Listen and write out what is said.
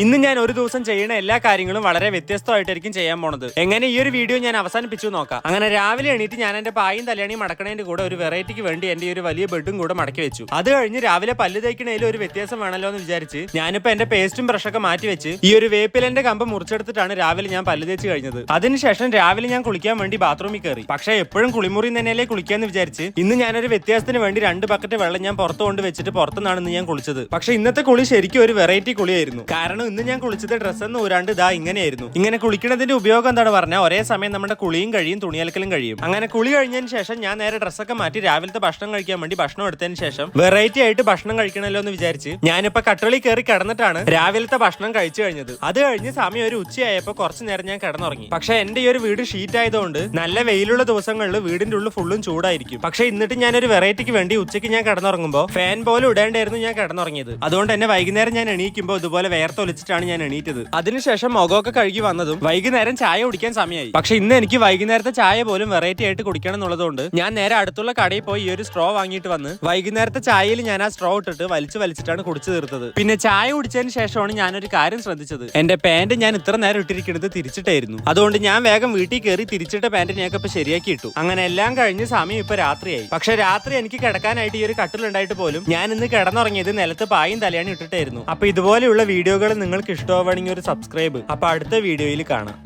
ഇന്ന് ഞാൻ ഒരു ദിവസം ചെയ്യുന്ന എല്ലാ കാര്യങ്ങളും വളരെ വ്യത്യസ്തമായിട്ടായിരിക്കും ചെയ്യാൻ പോണത്. എങ്ങനെ ഈ ഒരു വീഡിയോ ഞാൻ അവസാനിപ്പിച്ചു നോക്കാം. അങ്ങനെ രാവിലെ എണീറ്റ് ഞാൻ എന്റെ പായും തലയണിയും മടക്കണേന്റെ കൂടെ ഒരു വെറൈറ്റിക്ക് വേണ്ടി എന്റെ ഒരു വലിയ ബെഡും കൂടെ മടക്കി വെച്ചു. അത് കഴിഞ്ഞ് രാവിലെ പല്ല് തേക്കണേലും ഒരു വ്യത്യാസം വേണമല്ലോ എന്ന് വിചാരിച്ച് ഞാനിപ്പോ എന്റെ പേസ്റ്റും ബ്രഷൊക്കെ മാറ്റി വെച്ച് ഈ ഒരു വേപ്പിലന്റെ കമ്പ് മുറിച്ചെടുത്തിട്ടാണ് രാവിലെ ഞാൻ പല്ല് തേച്ച് കഴിഞ്ഞത്. അതിനുശേഷം രാവിലെ ഞാൻ കുളിക്കാൻ വേണ്ടി ബാത്റൂമിൽ കയറി പക്ഷേ എപ്പോഴും കുളിമുറി തന്നെയല്ലേ കുളിക്കാന്ന് വിചാരിച്ച് ഇന്ന് ഞാനൊരു വ്യത്യാസത്തിന് വേണ്ടി രണ്ട് ബക്കറ്റ് വെള്ളം ഞാൻ പുറത്തു കൊണ്ട് വെച്ചിട്ട് പുറത്തുനിന്നാണ് ഞാൻ കുളിച്ചത്. പക്ഷെ ഇന്നത്തെ കുളി ശരിക്കും ഒരു വെറൈറ്റി കുളിയായിരുന്നു. കാരണം ഇന്ന് ഞാൻ കുളിച്ചത് ഡ്രസ്സ് എന്ന് ഊരാണ്ട് ഇതാ ഇങ്ങനെയായിരുന്നു. ഇങ്ങനെ കുളിക്കുന്നതിന്റെ ഉപയോഗം എന്താണ് പറഞ്ഞാൽ ഒരേ സമയം നമ്മുടെ കുളിയും കഴിയും തുണിയലക്കലും കഴിയും. അങ്ങനെ കുളി കഴിഞ്ഞതിന് ശേഷം ഞാൻ നേരെ ഡ്രസ്സൊക്കെ മാറ്റി രാവിലത്തെ ഭക്ഷണം കഴിക്കാൻ വേണ്ടി ഭക്ഷണം എടുത്തതിന് ശേഷം വെറൈറ്റി ആയിട്ട് ഭക്ഷണം കഴിക്കണമല്ലോ എന്ന് വിചാരിച്ച് ഞാനിപ്പോ കട്ടളി കയറി കിടന്നിട്ടാണ് രാവിലത്തെ ഭക്ഷണം കഴിച്ചു കഴിഞ്ഞത്. അത് കഴിഞ്ഞ് സമയം ഒരു ഉച്ചയായപ്പോ കുറച്ചു നേരം ഞാൻ കിടന്നുറങ്ങി. പക്ഷെ എന്റെ ഈ ഒരു വീട് ഷീറ്റ് ആയതുകൊണ്ട് നല്ല വെയിലുള്ള ദിവസങ്ങളിൽ വീടിന്റെ ഉള്ളിൽ ഫുള്ളും ചൂടായിരിക്കും. പക്ഷെ എന്നിട്ട് ഒരു വെറൈറ്റിക്ക് വേണ്ടി ഉച്ചയ്ക്ക് ഞാൻ കിടന്നുറങ്ങുമ്പോൾ ഫാൻ പോലും ഇടേണ്ടായിരുന്നു ഞാൻ കിടന്നുറങ്ങിയത്. അതുകൊണ്ട് തന്നെ വൈകുന്നേരം ഞാൻ എണീക്കുമ്പോൾ ഇതുപോലെ വേർത്തൊലിച്ചിട്ടാണ് ഞാൻ എണീറ്റത്. അതിനുശേഷം മുഖമൊക്കെ കഴുകി വന്നതും വൈകുന്നേരം ചായ കുടിക്കാൻ സമയമായി പക്ഷെ ഇന്ന് എനിക്ക് വൈകുന്നേരത്തെ ചായ പോലും വെറൈറ്റി ആയിട്ട് കുടിക്കണം എന്നുള്ളതുകൊണ്ട് ഞാൻ നേരെ അടുത്തുള്ള കടയിൽ പോയി ഈ ഒരു സ്ട്രോ വാങ്ങിയിട്ട് വന്ന് വൈകുന്നേരത്തെ ചായയിൽ ഞാൻ ആ സ്ട്രോ ഇട്ടിട്ട് വലിച്ചു വലിച്ചിട്ടാണ് കുടിച്ചു തീർത്തത്. പിന്നെ ചായ കുടിച്ചതിന് ശേഷമാണ് ഞാൻ ഒരു കാര്യം ശ്രദ്ധിച്ചത്. എന്റെ പാന്റ് ഞാൻ ഇത്ര നേരം ഇട്ടിരിക്കുന്നത് തിരിച്ചിട്ടായിരുന്നു. അതുകൊണ്ട് ഞാൻ വേഗം വീട്ടിൽ കയറി തിരിച്ചിട്ട പാന്റിനെയൊക്കെ ഇപ്പൊ ശരിയാക്കി ഇട്ടു. അങ്ങനെ എല്ലാം കഴിഞ്ഞ് സമയം ഇപ്പൊ രാത്രിയായി. പക്ഷെ രാത്രി എനിക്ക് കിടക്കാനായിട്ട് ഈ ഒരു കട്ടിലുണ്ടായിട്ട് പോലും ഞാൻ ഇന്ന് കിടന്നുറങ്ങിയത് നിലത്ത് പായും തലയാണ് ഇട്ടിട്ടായിരുന്നു. അപ്പൊ ഇതുപോലെയുള്ള വീഡിയോകൾ നിങ്ങൾക്ക് ഇഷ്ടമാവുകയാണെങ്കിൽ ഒരു സബ്സ്ക്രൈബ് അപ്പൊ അടുത്ത വീഡിയോയിൽ കാണാം.